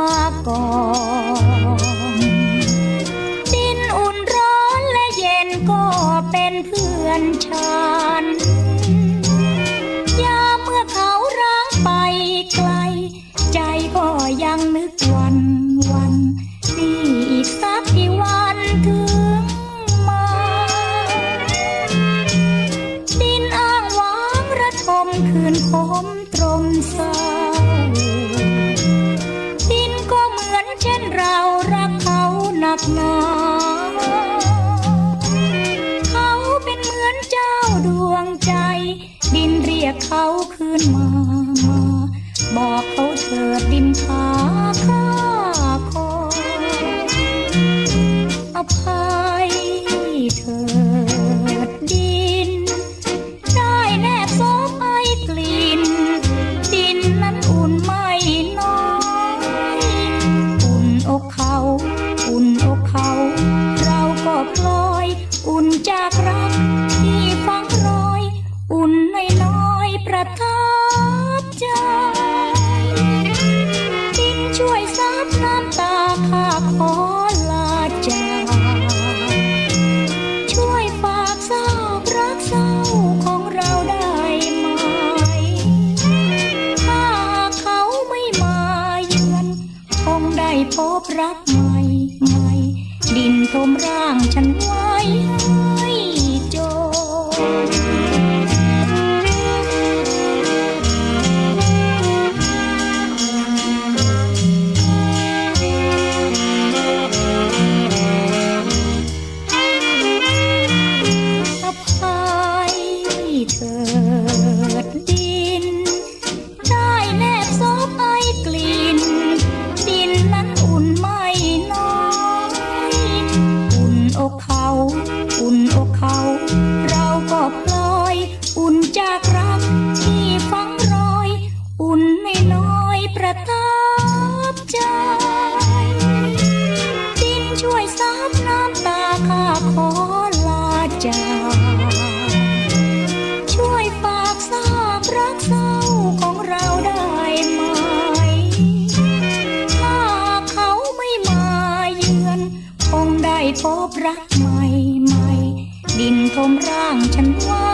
มาก่อนดินอุ่นร้อนและเย็นก็เป็นเพื่อนฉันยามเมื่อเขาร้างไปไกล ใจก็ยังนึกวันวันนี่อีกสักกี่วันถึงมาดินอ้างว้างระทมคืนคม much. พบรักใหม่ใหม่ ดินทมร่างฉันไว้ให้จมอภัยเถิด อุ่นอกเขา เราก็พลอย อุ่นจากรักที่ฝังรอย อุ่นไม่น้อยประทับใจ ดินช่วยซับน้ำตาข้าขอลาจากช่วยฝากซากรักเศร้าของเราได้ไหมถ้าเขาไม่มาเยือน คงได้พบรักใหม่ ดินทมร่างฉันไว้